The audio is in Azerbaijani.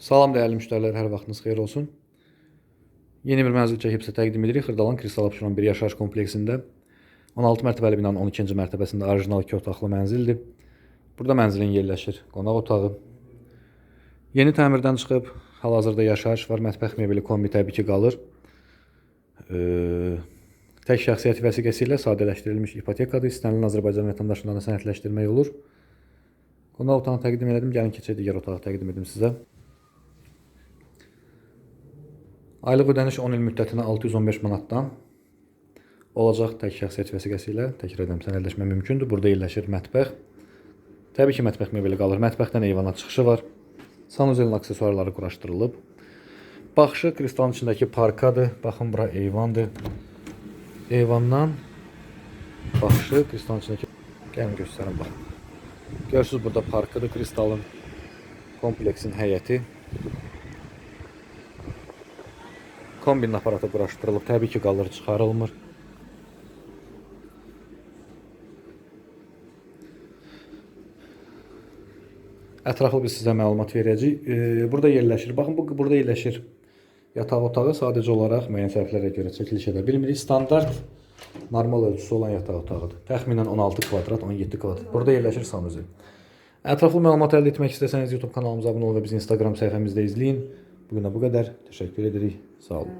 Salam dəyərli müştərilər, hər vaxtınız xeyir olsun. Yeni bir mənzil çəkib sizə təqdim edirik. Xırdalan Kristal Abşeron bir yaşayış kompleksində 16 mərtəbəli binanın 12-ci mərtəbəsində orijinal 2 otaqlı mənzildir. Burada mənzilin yerləşir qonaq otağı. Yeni təmirdən çıxıb, hal-hazırda yaşayış var. Mətbəx mebeli kombi təbii ki qalır. Ee, tək şəxsiyyət vəsiqəsi ilə sadələşdirilmiş ipotekadır. İstənilən Azərbaycan vətəndaşlarına sənədləşdirmək olur. Qonaq otağını təqdim elədim. Gəlin keçək digər otağı təqdim edim sizə. Aylıq ödəniş 10 il müddətinə 615 manatdan olacaq tək şəxsiyyət vəsiqəsi ilə təkrar edirəm sənədləşmə mümkündür. Burada yerləşir mətbəx. Təbii ki, mətbəx mebeli qalır. Mətbəxdən eyvana çıxışı var. Sanuzelin aksesuarları quraşdırılıb. Baxışı kristalın içindəki parkadır. Baxın bura eyvandır. Eyvandan baxışı kristalın içindəki gəlin göstərin bax. Görürsüz burada parkıdır kristalın. Kompleksin həyəti. Kombinin aparatı quraşdırılıb. Təbii ki, qalır çıxarılmır. Ətraflı biz sizə məlumat verəcəyik. Burada yerləşir. Baxın bu burada yerləşir. Yataq otağı sadəcə olaraq müəyyən səhvlərə görə çəkiliş edə bilmirik. Standart normal ölçüsü olan yataq otağıdır. Təxminən 16 kvadrat, 17 kvadrat. Burada yerləşir sanuzel. Ətraflı məlumat əldə etmək istəsəniz YouTube kanalımıza abunə olun və bizi Instagram səhifəmizdə izləyin. Bu günə bu qədər. Təşəkkür edirik. Sağ olun.